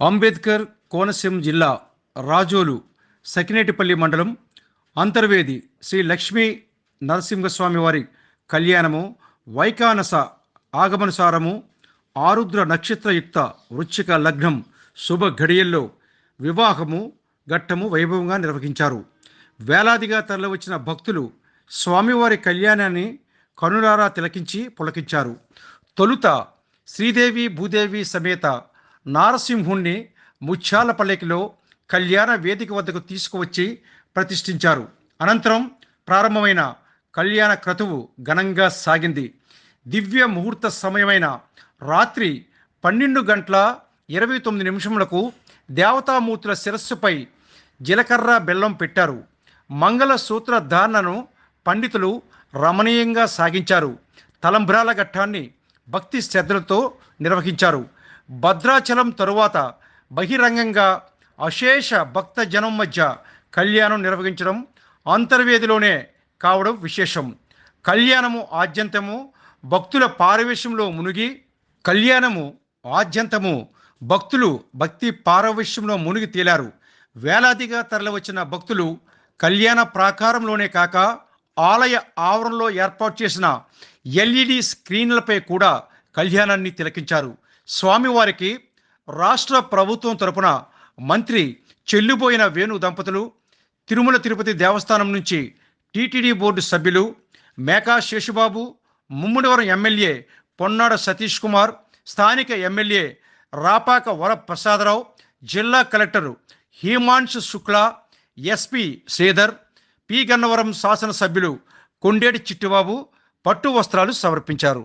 అంబేద్కర్ కోనసీమ జిల్లా రాజోలు సకినేటిపల్లి మండలం అంతర్వేది శ్రీ లక్ష్మీ నరసింహస్వామివారి కళ్యాణము వైకానస ఆగమనుసారము ఆరుద్ర నక్షత్రయుక్త వృచ్చిక లగ్నం శుభ ఘడియల్లో వివాహము ఘట్టము వైభవంగా నిర్వహించారు. వేలాదిగా తరలివచ్చిన భక్తులు స్వామివారి కళ్యాణాన్ని కనులారా తిలకించి పులకించారు. తొలుత శ్రీదేవి భూదేవి సమేత నారసింహుణ్ణి ముత్యాలపల్లెకిలో కళ్యాణ వేదిక వద్దకు తీసుకువచ్చి ప్రతిష్ఠించారు. అనంతరం ప్రారంభమైన కళ్యాణ క్రతువు ఘనంగా సాగింది. దివ్య ముహూర్త సమయమైన రాత్రి పన్నెండు గంటల ఇరవై తొమ్మిది నిమిషములకు దేవతామూర్తుల శిరస్సుపై జీలకర్ర బెల్లం పెట్టారు. మంగళ సూత్ర ధారణను పండితులు రమణీయంగా సాగించారు. తలంబ్రాల ఘట్టాన్ని భక్తి శ్రద్ధలతో నిర్వహించారు. భద్రాచలం తరువాత బహిరంగంగా అశేష భక్త జనం మధ్య కళ్యాణం నిర్వహించడం అంతర్వేదిలోనే కావడం విశేషం. కళ్యాణము ఆద్యంతము భక్తుల పారవేశంలో మునిగి కళ్యాణము ఆద్యంతము భక్తులు భక్తి పారవేశ్యంలో మునిగి తేలారు. వేలాదిగా తరలివచ్చిన భక్తులు కళ్యాణ ప్రాకారంలోనే కాక ఆలయ ఆవరణలో ఏర్పాటు చేసిన ఎల్ఈడి స్క్రీన్లపై కూడా కళ్యాణాన్ని తిలకించారు. స్వామివారికి రాష్ట్ర ప్రభుత్వం తరపున మంత్రి చెల్లిపోయిన వేణు దంపతులు తిరుమల తిరుపతి దేవస్థానం నుంచి టీటీడీ బోర్డు సభ్యులు మేకా శేషుబాబు ముమ్మిడివరం ఎమ్మెల్యే పొన్నాడ సతీష్ కుమార్ స్థానిక ఎమ్మెల్యే రాపాక వరప్రసాదరావు జిల్లా collector Himanshu Shukla SP Sridhar P Gannavaram శాసనసభ్యులు కొండేటి చిట్టిబాబు పట్టు వస్త్రాలు సమర్పించారు.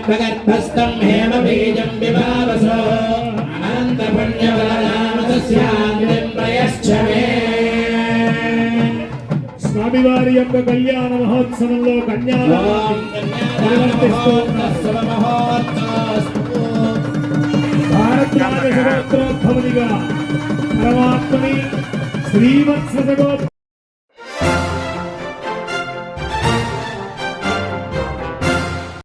हिरण्यगर्भगर्भस्थं हेमबीजं विभावसो अनन्तपुण्यफलनामतस्यान्तिं प्रयश्च मे స్వామివారి యొక్క కళ్యాణ మహోత్సవంలో కన్యా ॐ कन्यादामोदस्सवमहोत्तस्तु భారద్వాజ సగోత్రోద్భవనిగా పరమాత్మని శ్రీవత్స సగోత్ర